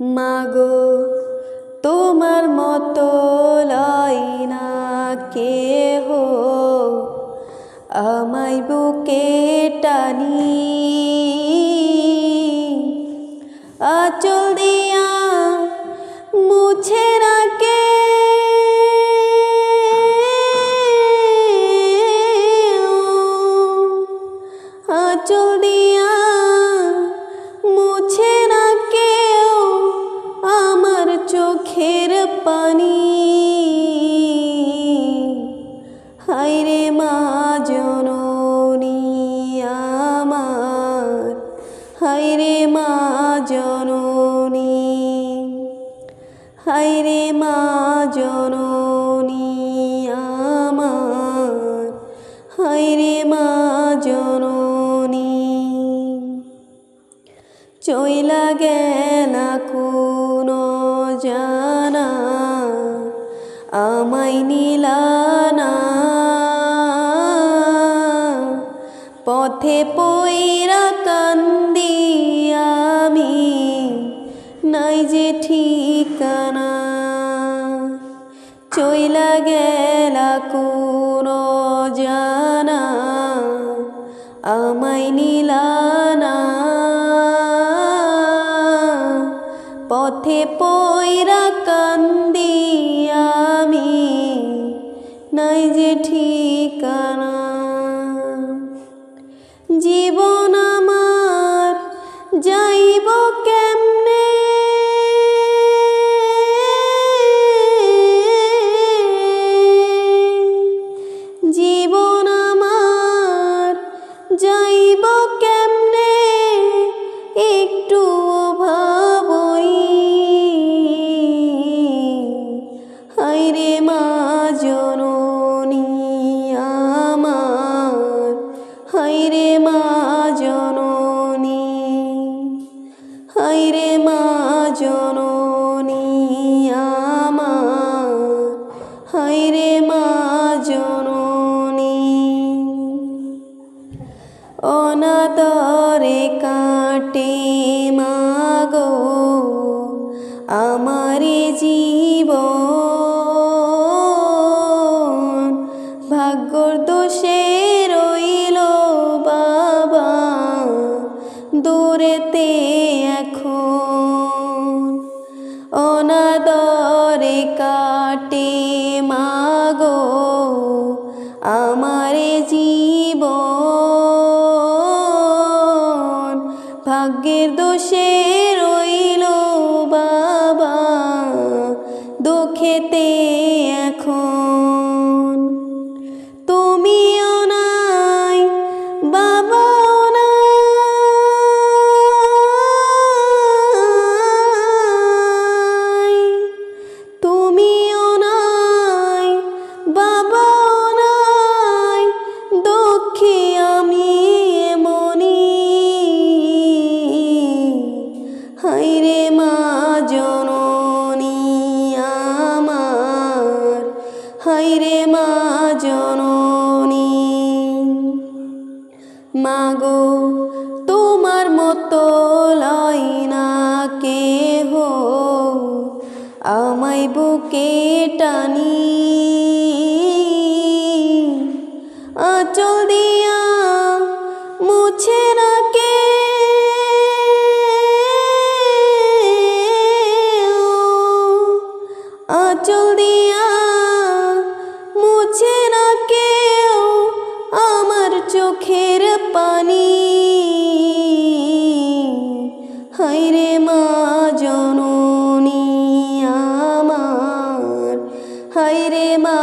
মাগো, তোমার মতো লয় না কেহ। আমায় বুকে টানি। আচল দিয়া মুছে রাখে। আচল দিয়া হায়রে মা জননী, হায়রে মা জননী আমার, হায়রে মা জননী। চইলা গেলা কোনো জানা, আমায় নিলানা পথে পইরা কান্দি আমি, নাই যে ঠিকানা। চইলা গেলা কোনো জানা, আমায় নিলানা পথে পইরা কান্দি আমি, নাই যে ঠিকানা। জীবন আমার যাইব কেমনে? জীবন আমার যাইব কেমনে অনাদরে কাটে মাগো আমারে জীব ভাগ্যের দোষে রইল বাবা দুঃখেতে হাইরে মা জননী। মাগো তোমার মতো লয় না কেহ। আমায় বুকে টানি হায়রে মা মা।